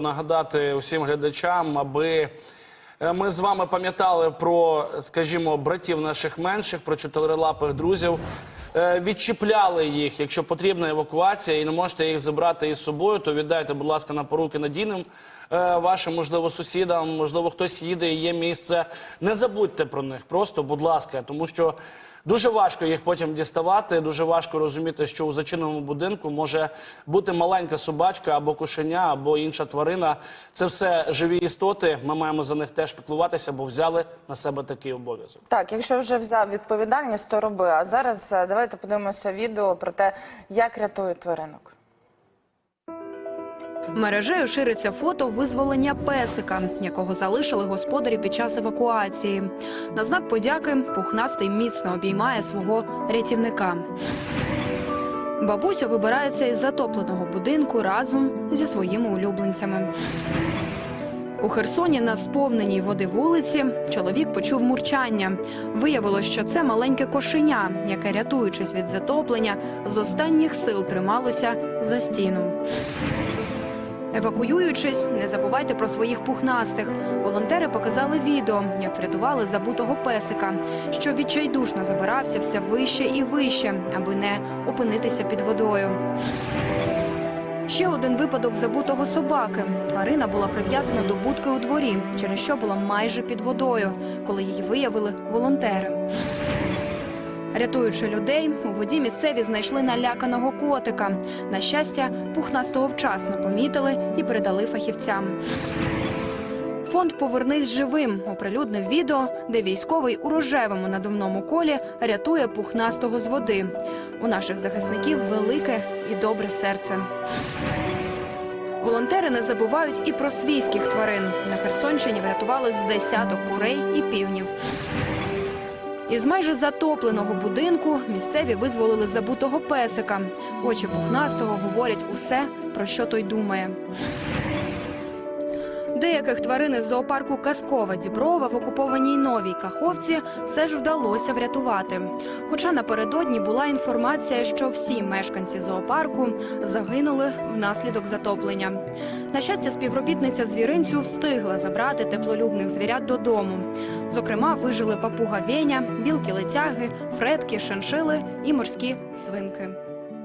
нагадати усім глядачам, аби е, ми з вами пам'ятали про, скажімо, братів наших менших, про чотирилапих друзів. Е, Відчіпляли їх, якщо потрібна евакуація, і не можете їх забрати із собою, то віддайте, будь ласка, на поруки надійним е, вашим, можливо, сусідам, можливо, хтось їде і є місце. Не забудьте про них, просто, будь ласка, тому що дуже важко їх потім діставати. Дуже важко розуміти, що у зачиненому будинку може бути маленька собачка або кошеня, або інша тварина. Це все живі істоти. Ми маємо за них теж піклуватися, бо взяли на себе такий обов'язок. Так, якщо вже взяв відповідальність, то роби. А зараз е, давайте подивимося відео про те, як рятують тваринок. Мережею шириться фото визволення песика, якого залишили господарі під час евакуації. На знак подяки пухнастий міцно обіймає свого рятівника. Бабуся вибирається із затопленого будинку разом зі своїми улюбленцями. У Херсоні на сповненій води вулиці чоловік почув мурчання. Виявилось, що це маленьке кошеня, яке, рятуючись від затоплення, з останніх сил трималося за стіну. Евакуюючись, не забувайте про своїх пухнастих. Волонтери показали відео, як врятували забутого песика, що відчайдушно забирався все вище і вище, аби не опинитися під водою. Ще один випадок забутого собаки. Тварина була прив'язана до будки у дворі, через що була майже під водою, коли її виявили волонтери. Рятуючи людей, у воді місцеві знайшли наляканого котика. На щастя, пухнастого вчасно помітили і передали фахівцям. Фонд Повернись живим оприлюднив відео, де військовий у рожевому надувному колі рятує пухнастого з води. У наших захисників велике і добре серце. Волонтери не забувають і про свійських тварин. На Херсонщині врятували з десяток курей і півнів. Із майже затопленого будинку місцеві визволили забутого песика. Очі пухнастого говорять усе, про що той думає. Деяких тварин із зоопарку Казкова Діброва в окупованій новій Каховці все ж вдалося врятувати. Хоча напередодні була інформація, що всі мешканці зоопарку загинули внаслідок затоплення. На щастя, співробітниця звіринцю встигла забрати теплолюбних звірят додому. Зокрема, вижили папуга Веня, білки летяги, фредки, шиншили і морські свинки.